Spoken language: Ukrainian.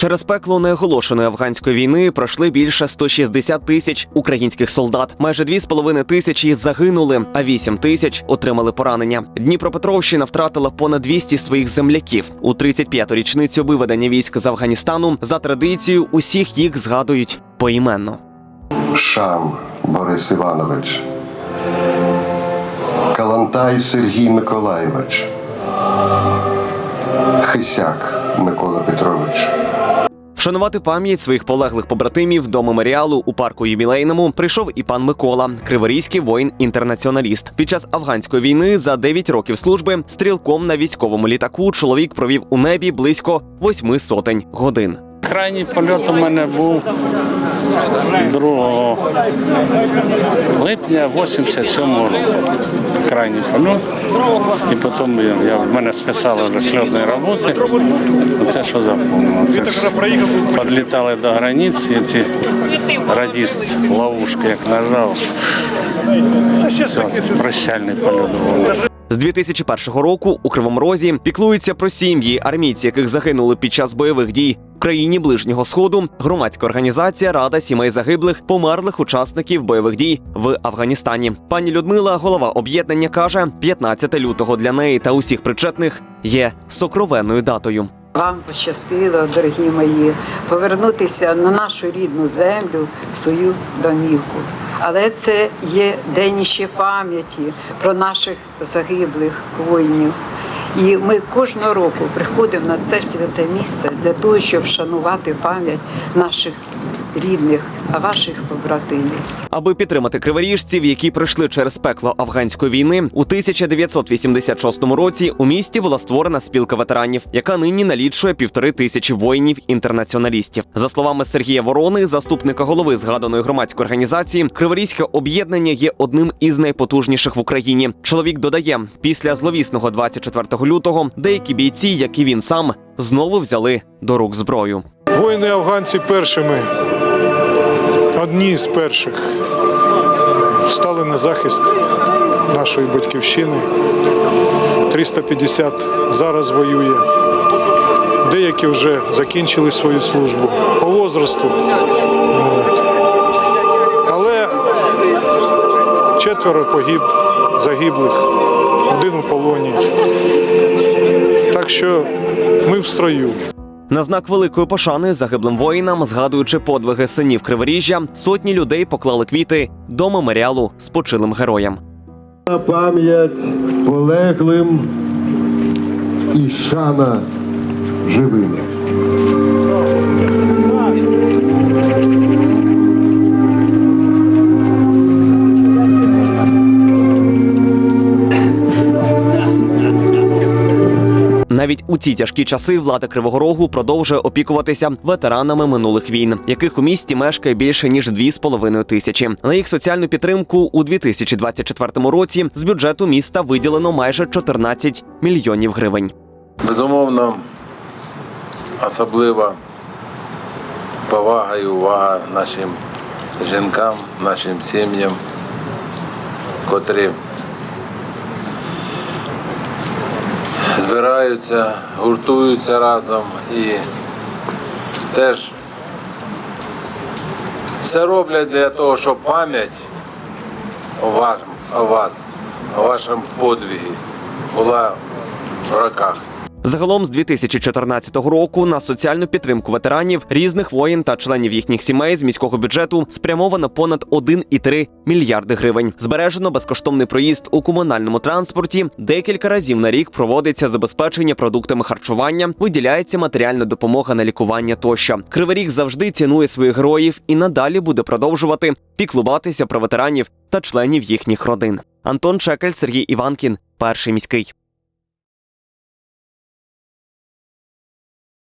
Через пекло неоголошеної афганської війни пройшли більше 160 тисяч українських солдат. Майже 2,5 тисячі загинули, а 8 тисяч отримали поранення. Дніпропетровщина втратила понад 200 своїх земляків. У 35-ту річницю виведення військ з Афганістану за традицією усіх їх згадують поіменно. Шам Борис Іванович, Калантай Сергій Миколайович, Хисяк Микола Петрович. Вшанувати пам'ять своїх полеглих побратимів до меморіалу у парку ювілейному прийшов і пан Микола, криворізький воїн-інтернаціоналіст. Під час афганської війни за 9 років служби стрілком на військовому літаку чоловік провів у небі близько восьми сотень годин. Крайній польот у мене був 2 липня 87 року. Це крайній польот. І потім я, в мене списали вже сльотної роботи. Це що запомнило? Це ж підлітали до границі, ці радіст ловушки як нажав. Все, це прощальний польот був. З 2001 року у Кривому Розі піклуються про сім'ї армійці, яких загинули під час бойових дій. Країні ближнього сходу громадська організація Рада сімей загиблих померлих учасників бойових дій в Афганістані. Пані Людмила, голова об'єднання, каже, 15 лютого для неї та усіх причетних є сокровенною датою. Вам пощастило, дорогі мої, повернутися на нашу рідну землю, свою домівку. Але це є день ще пам'яті про наших загиблих воїнів. І ми кожного року приходимо на це святе місце для того, щоб вшанувати пам'ять наших рідних, а ваших побратимів. Аби підтримати криворіжців, які пройшли через пекло афганської війни, у 1986 році у місті була створена спілка ветеранів, яка нині налічує півтори тисячі воїнів-інтернаціоналістів. За словами Сергія Ворони, заступника голови згаданої громадської організації, Криворізьке об'єднання є одним із найпотужніших в Україні. Чоловік додає, після зловісного 24 лютого деякі бійці, як і він сам, знову взяли до рук зброю. Воїни афганці першими, одні з перших, стали на захист нашої батьківщини. 350 зараз воює. Деякі вже закінчили свою службу по возрасту. Але четверо погиб, загиблих, один у полоні. Так що ми в строю. На знак великої пошани загиблим воїнам, згадуючи подвиги синів Криворіжжя, сотні людей поклали квіти до меморіалу спочилим героям. На пам'ять полеглим і шана живим. У ці тяжкі часи влада Кривого Рогу продовжує опікуватися ветеранами минулих війн, яких у місті мешкає більше ніж 2,5 тисячі. На їх соціальну підтримку у 2024 році з бюджету міста виділено майже 14 мільйонів гривень. Безумовно, особлива повага і увага нашим жінкам, нашим сім'ям, котрі збираються, гуртуються разом і теж все роблять для того, щоб пам'ять о вас, о вашому подвигі була в роках. Загалом з 2014 року на соціальну підтримку ветеранів різних воїн та членів їхніх сімей з міського бюджету спрямовано понад 1,3 мільярди гривень. Збережено безкоштовний проїзд у комунальному транспорті. Декілька разів на рік проводиться забезпечення продуктами харчування, виділяється матеріальна допомога на лікування тощо. Кривий Ріг завжди цінує своїх героїв і надалі буде продовжувати піклуватися про ветеранів та членів їхніх родин. Антон Чекель, Сергій Іванкін, перший міський.